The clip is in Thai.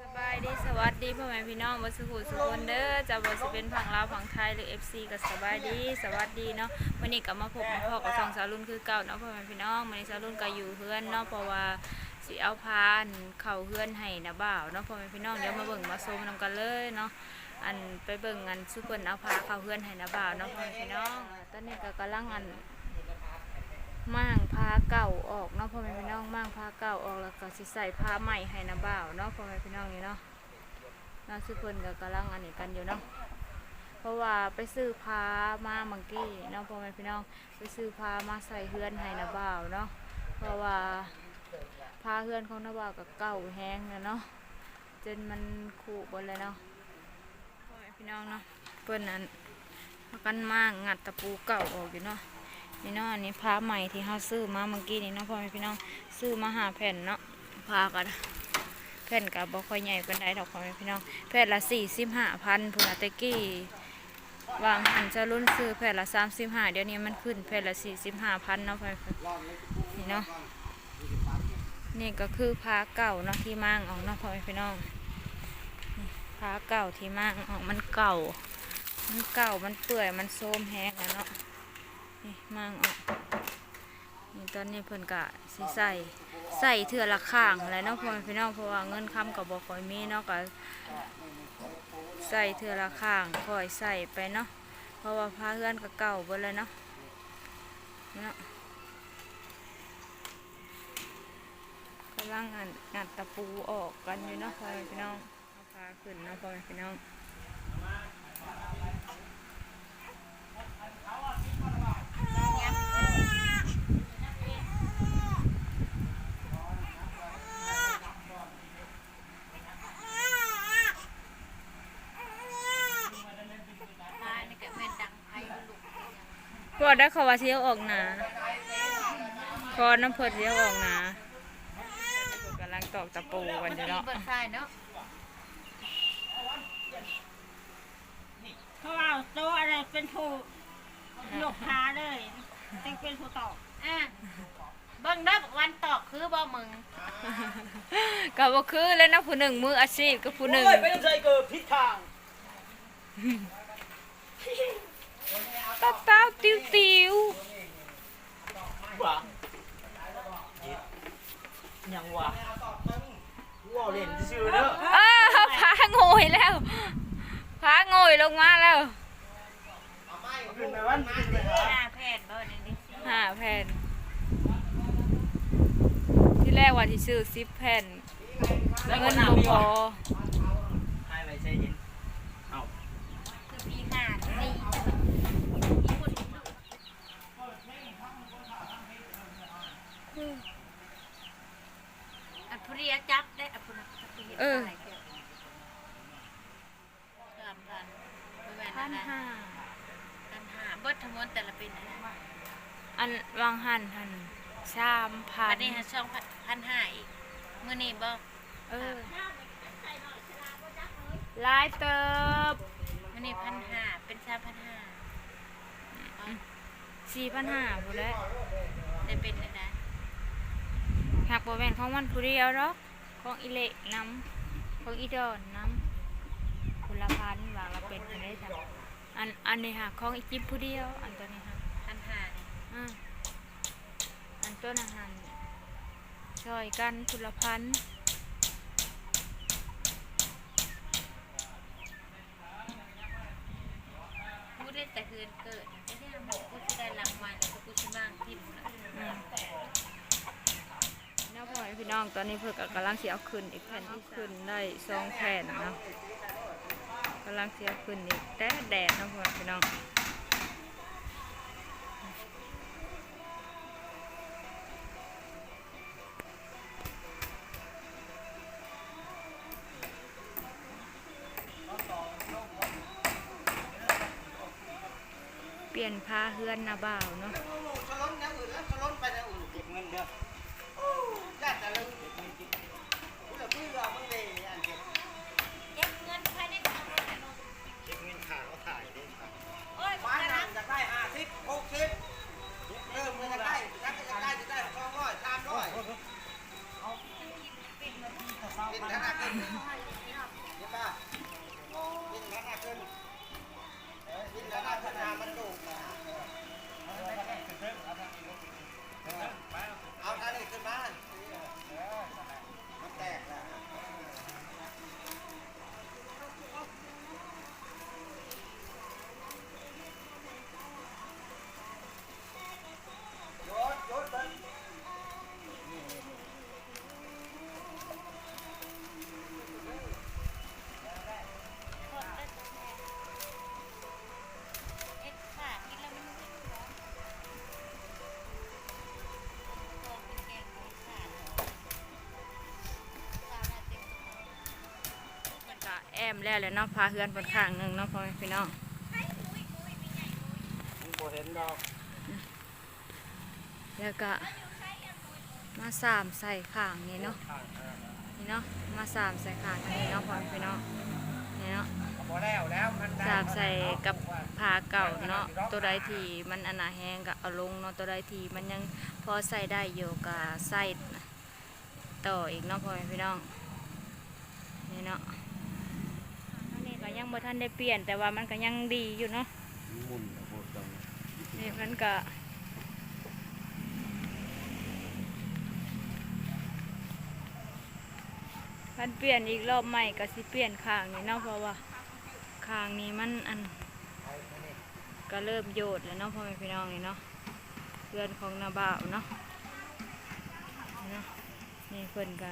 สบายดีสวัสดีพ่อแม่พี่น้องบัสกุสุคนเด้อจะบ่สิเป็นผังลาพังไทยหรือ FC ก็สบายดีสวัสดีเนาะวันนี้ก็มาพบพ่อกับสองสาวรุ่นคือเก่าเนาะพ่อแม่พี่น้องวันนี้สาวรุ่นก็อยู่เฮือนเนาะเพราะว่าสิเอาพานเข้าเฮือนให้นะบ่าวเนาะพ่อแม่พี่น้องเดี๋ยวมาเบิ่งมาชมนำกันเลยเนาะ อันไปเบิ่งอันซุเพิ่นเอาพาเขาเฮือนให้นะบ่าวเนาะพ่อแม่พี่น้องตอนนี้ก็กำลังอันม่างผ้าเก่าออกเนาะพ่อแม่พี่น้องม่างผ้าเก่าออกแล้วก็สิใส่ผ้าใหม่ให้นะบ่าวเนาะพ่อแม่พี่น้องนี่เนาะน่าสุเพิ่นก็กำลังอันนี้กันอยู่เนาะเพราะว่าไปซื้อผ้ามาเมังกี้เนาะพ่อแม่พี่น้องไปซื้อผ้ามาใส่เฮือนให้นะบ่าวเนาะเพราะว่าผ้าเฮือนของนะบ่าวก็เก่าแห้งแล้วเนาะจนมันขุบนเลยเนาะ พี่น้องเนาะเพิ่อนนั้นพากันม่างงัดตะปูเก่าออกอยู่เนาะนี่เนาะอันนี้ผ้าใหม่ที่เขาซื้อมาเมื่อกี้นี่เนาะพ่อแม่พี่น้องซื้อมาหาแผ่นเนาะผ้ากันแผ่นกับบ่ค่อยใหญ่เป็นไดดอกพ่อแม่พี่น้องแผ่นละสี่สิบห้าพันพุ่นตะกี้วางหันจะรุ่นซื้อแผ่นละสามสิบห้าเดี๋ยวนี้มันขึ้นแผ่นละสี่สิบห้าพันเนาะพ่อแม่นี่เนาะนี่ก็คือผ้าเก่าเนาะที่มั่างออกเนาะพ่อแม่พี่น้อง ผ้าเก่าที่มั่างออกมันเก่า มันเก่ามันเปื่อยมันโทรมแห้งแล้วเนาะนี่มั่งออกนี่ตอนนี้เพิ่นกะสิใส่ใส่เถื่อละข้างอะไรเนาะพ่อแม่พี่น้องเพราะว่าเงินคำกับบ่ค่อยมีเนาะก็ใส่เถื่อละข้างคอยใส่ไปเนาะเพราะว่าผ้าเฮือนก็เก่าเบิดเลยเนาะเนาะกำลังอันงัดตะปูออกกันอยู่เนาะพ่อแม่พี่น้องาผ้าขึ้นเนาะพ่อแม่พี่น้องพอได้เขาว่าเสียวออกหนาพอน้ำเพดเสียวออกหนา กำลังตอกตะปูกันอยู่เนาะ เปิดไฟเนาะเพราะว่าโต๊ะอะไรเป็นผู้ลูกค้าเลยต้องเป็นผู้ตอบอะเบิ่งเด้อวันตอกคือบ่มึงก็บ่คือเลยนะผู้หนึ่งมืออาชีพกับผู้หนึ่งโอ้ยไม่ต้องใส่เกิดผิดทางตาตาติ้วติ้ว หว่ายังวะว่าเล่นซื่อๆเด้อ เออพาโงยแล้วพาโงยลงมาแล้ว ขึ้นไปวันขึ้นไปหาหน้าแพทย์บ่นี่ดิห้าแผ่น ที่แรกว่าที่ซื้อสิบแผ่น เงินบ่พอให้ไว้ใส่เย็นเอาคือปีหน้านี่มีคนอันผู้เรียกจับได้อันผู้นั้นอันผู้เรียกเอออะไรเกี่ยวเกือบกันบ่แม่นพัอันนนั้นห้าพันห้าเบิด ทั้งหมดแต่ละปีนะอันวางหันหันสามพัอันนนี้ฮะช่องพันห้าอีกมื้อนี้บ่เออหลายเติบมื้อนี้พันห้าเป็นสามพันห้าสี่พันห้าพูดแล้วได้เป็นได้ได้หากบ่แม่นของมันผู้เดียวหรอกของอีเละน้ำของอีดอนน้ำคุณละพันวางละเป็นคนได้จ้ะ อันอันนี้ค่ะของอีจิ๊บผู้เดียว อันตัวนี้ค่ะพันห้านี่อ่าอันต้นอาหารช่วยกันคุณละพันกูได้แต่คืนเกิดไอ้เนี่ยมันกูจะได้รางวัลแล้วกูจะนั่งทิมนะอืมน้าพ่อแม่พี่น้องตอนนี้เพื่อกกำลังเสียขึ้นอีกแผ่นที่ขึ้นได้สองแผ่นเนาะกำลังเสียขึ้นอีกแต่แดดนะพ่อพี่น้องเปลี่ยนผ้าเฮือนนาบ่าวเนาะเก็บเงินเด้อญาติแต่ละเก็บเงินกินกูจะพี่เรามึงเลยอันเก็บเก็บเงินภาย วิ่งหน้าขึ้นวิ่งหน้าขึ้นมันดุเอาทางนี้ขึ้นบ้าน แล้วแหล้วเนาะพาเฮือนบนข้างหนึ่งเนาะพ่อแม่พี่น้องมึงบ่เห็นดอกแล้วก็มาสามใส่ข้างนี่เนาะนี่เนาะมาสามใส่ข้างทางนี้เนาะพ่อแม่พี่น้องนี่เนาะบ่แล้วแล้วมันได้สามใส่กับผ้าเก่าเนาะตัวใดที่มันอนนาแห้งก็เอาลงเนาะตัวใดที่มันยังพอใส่ได้อยู่ก็ใส่ต่ออีกเนาะพ่อแม่พี่น้องนี่เนาะอันนี้ก็ยัง บ่ทันได้เปลี่ยน แต่ว่ามันก็ยังดีอยู่เนาะมุนโคตรจังนี่มันก็มันเปลี่ยนอีกรอบใหม่ก็สิเปลี่ยนข้างนี่เนาะเพราะว่าข้างนี้มันอันก็เริ่มโยดแล้วเนาะพ่อแม่พี่น้องนี่เนาะเพื่อนของนาบ่าวเนาะนี่เนาะนี่เพิ่นก็